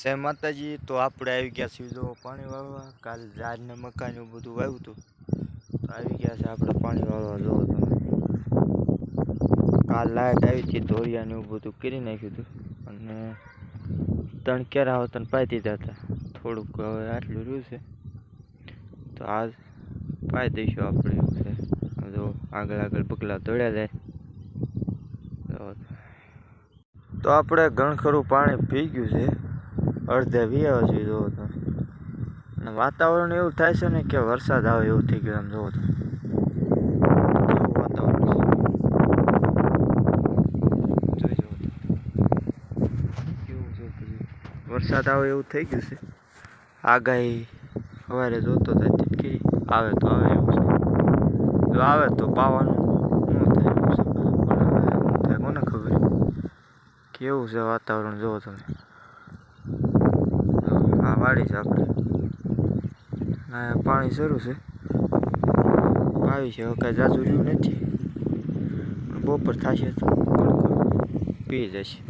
જય માતાજી. તો આપણે આવી ગયા છીએ પાણી વાળવા. કાલ ઝાડને મકાન એવું બધું વાવ્યું હતું તો આવી ગયા છે આપણે પાણી વાળવા જો તમે. કાલ લાઇટ આવી હતી ધોરિયાને એવું બધું કરી નાખ્યું હતું અને ત્રણ કેરા હોતા પાઈ દીધા હતા. થોડુંક હવે આટલું રહ્યું છે. તો આજ પાઈ દઈશું આપણે એવું છે. જો આગળ આગળ પગલાં દોડ્યા જાય. તો આપણે ઘણ ખરું પાણી પી ગયું છે. અડધે વીયા છે જોવો તો. અને વાતાવરણ એવું થાય છે ને કે વરસાદ આવે એવું થઈ ગયું એમ જોવો તો જુઓ તો. વરસાદ આવે એવું થઈ ગયું છે. આગાહી સવારે જોતો થાય કે આવે તો આવે એવું છે. જો આવે તો પાવાનું શું થાય એવું છે. કોને ખબર? કેવું છે વાતાવરણ જોવો તમે? છે આપણે. ના પાણી શરૂ છે. આવી છે કાંઈ જાજુ રહ્યું નથી. બપોર થશે તો પી જશે.